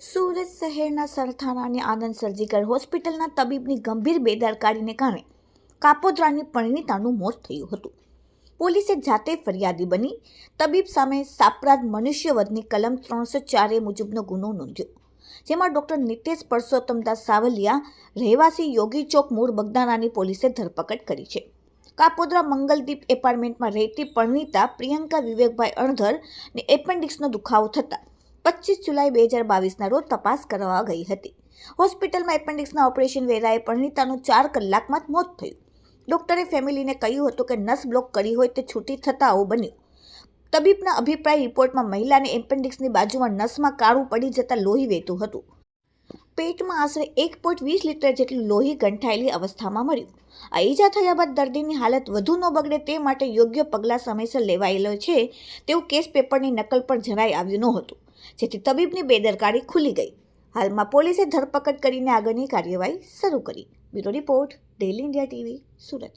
સુરત શહેરના સરથાણાની આનંદ સર્જિકલ હોસ્પિટલના તબીબની ગંભીર બેદરકારીને કારણે કાપોદ્રાની પરિણીતાનું મોત થયું હતું. પોલીસે જાતે ફરિયાદી બની તબીબ સામે સાપરાધ મનુષ્યવધની કલમ ત્રણસો ચારે મુજબનો ગુનો નોંધ્યો, જેમાં ડોક્ટર નિતેશ પરસોત્તમદાસ સાવલિયા, રહેવાસી યોગી ચોક મૂળ બગદાણાની પોલીસે ધરપકડ કરી છે. કાપોદ્રા મંગલદીપ એપાર્ટમેન્ટમાં રહેતી પરિણીતા પ્રિયંકા વિવેકભાઈ અણધર ને એપેન્ડિક્સનો દુખાવો થતાં પચીસ જુલાઈ બે હજાર બાવીસના રોજ તપાસ કરવા ગઈ હતી. હોસ્પિટલમાં એપેન્ડિક્સના ઓપરેશન વેળાએ પરિણીતાનું ચાર કલાકમાં જ મોત થયું. ડૉક્ટરે ફેમિલીને કહ્યું હતું કે નસ બ્લોક કરી હોય તે છૂટી થતાં આવું બન્યું. તબીબના અભિપ્રાય રિપોર્ટમાં મહિલાને એપેન્ડિક્સની બાજુમાં નસમાં કાળું પડી જતાં લોહી વહેતું હતું. પેટમાં આશરે એક પોઈન્ટ વીસ લીટર જેટલું લોહી ગંઠાયેલી અવસ્થામાં મળ્યું. આ ઈજા થયા બાદ દર્દીની હાલત વધુ ન બગડે તે માટે યોગ્ય પગલાં સમયસર લેવાયેલો છે તેવું કેસ પેપરની નકલ પણ જણાઈ આવ્યું નહોતું, જેથી તબીબની બેદરકારી ખુલી ગઈ. હાલમાં પોલીસે ધરપકડ કરીને આગળની કાર્યવાહી શરૂ કરી. Bureau report Daily India TV, Surat.